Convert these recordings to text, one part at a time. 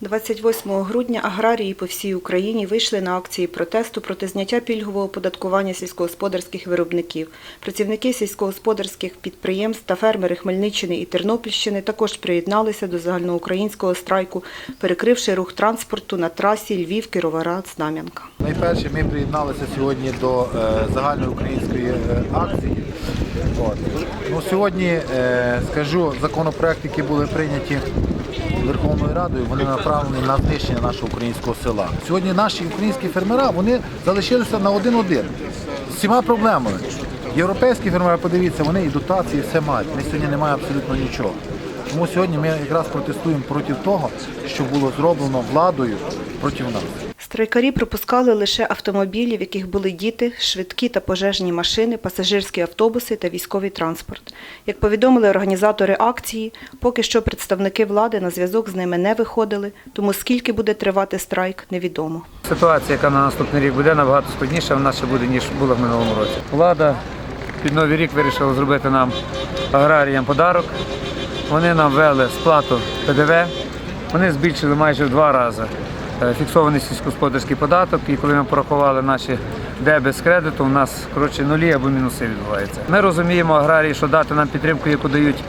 28 грудня аграрії по всій Україні вийшли на акції протесту проти зняття пільгового оподаткування сільськогосподарських виробників. Працівники сільськогосподарських підприємств та фермери Хмельниччини і Тернопільщини також приєдналися до загальноукраїнського страйку, перекривши рух транспорту на трасі Львів, Кіровоград, Знам'янка. Найперше ми приєдналися сьогодні до е, загальної української е, акції. От. Ну, сьогодні е, скажу, законопроекти, які були прийняті Верховною Радою, вони направлені на знищення нашого українського села. Сьогодні наші українські фермера вони залишилися на один-один з всіма проблемами. Європейські фермери, подивіться, вони і дотації, і все мають. Ми сьогодні немає абсолютно нічого. Тому сьогодні ми якраз протестуємо проти того, що було зроблено владою проти нас. Страйкарі пропускали лише автомобілі, в яких були діти, швидкі та пожежні машини, пасажирські автобуси та військовий транспорт. Як повідомили організатори акції, поки що представники влади на зв'язок з ними не виходили, тому скільки буде тривати страйк, невідомо. Ситуація, яка на наступний рік буде, набагато складніша в нас ще буде, ніж була в минулому році. Влада під новий рік вирішила зробити нам аграріям подарок. Вони нам ввели сплату ПДВ. Вони збільшили майже в два рази фіксований сільськогосподарський податок. І коли ми порахували наші дебет з кредиту, у нас коротше нулі або мінуси відбуваються. Ми розуміємо аграрії, що дати нам підтримку, яку дають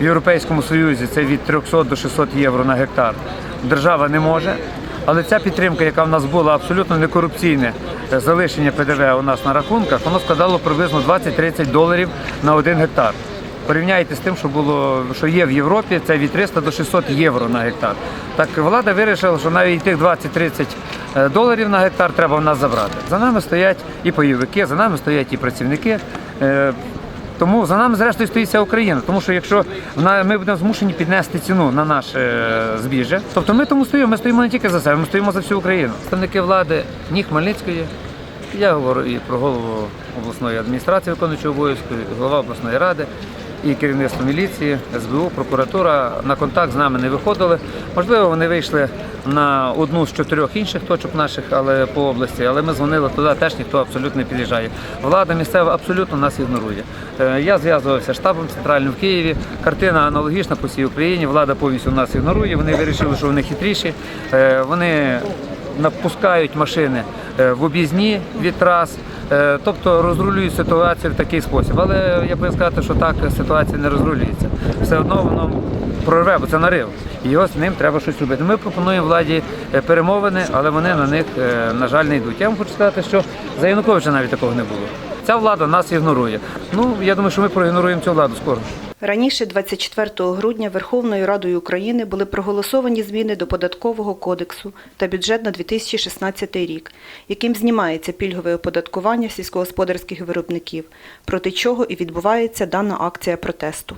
в Європейському Союзі, це від 300 до 600 євро на гектар. Держава не може. Але ця підтримка, яка в нас була абсолютно некорупційне е, залишення ПДВ у нас на рахунках, воно складало приблизно 20-30 доларів на один гектар. Порівняйте з тим, що було, що є в Європі, це від 300 до 600 євро на гектар. Так влада вирішила, що навіть тих 20-30 е, доларів на гектар треба в нас забрати. За нами стоять і пайовики, за нами стоять і працівники. Е, Тому за нами зрештою стоїть вся Україна. Тому що якщо ми будемо змушені піднести ціну на наше е, збіжжя, тобто ми тому стоїмо, ми стоїмо не тільки за себе, ми стоїмо за всю Україну. Представники влади ні Хмельницької, я говорю і про голову обласної адміністрації виконуючого обов'язку, голова обласної ради, і керівництво міліції, СБУ, прокуратура на контакт з нами не виходили. Можливо, вони вийшли на одну з чотирьох інших точок наших, але по області. Але ми дзвонили туди, теж ніхто абсолютно не під'їжджає. Влада місцева абсолютно нас ігнорує. Е, Я зв'язувався з штабом центральним в Києві. Картина аналогічна по всій Україні. Влада повністю нас ігнорує. Вони вирішили, що вони хитріші. Е, Вони напускають машини е, в об'їзні від трас. Е, Тобто розрулюють ситуацію в такий спосіб. Але я повинен сказати, що так ситуація не розрулюється. Все одно воно прорве, бо це нарив. І його з ним треба щось робити. Ми пропонуємо владі е, перемовини, але вони на них, на жаль, не йдуть. Я вам хочу сказати, що за Януковича навіть такого не було. Ця влада нас ігнорує. Ну, я думаю, що ми проігноруємо цю владу скоро. Раніше, 24 грудня, Верховною Радою України були проголосовані зміни до податкового кодексу та бюджет на 2016 рік, яким знімається пільгове оподаткування сільськогосподарських виробників, проти чого і відбувається дана акція протесту.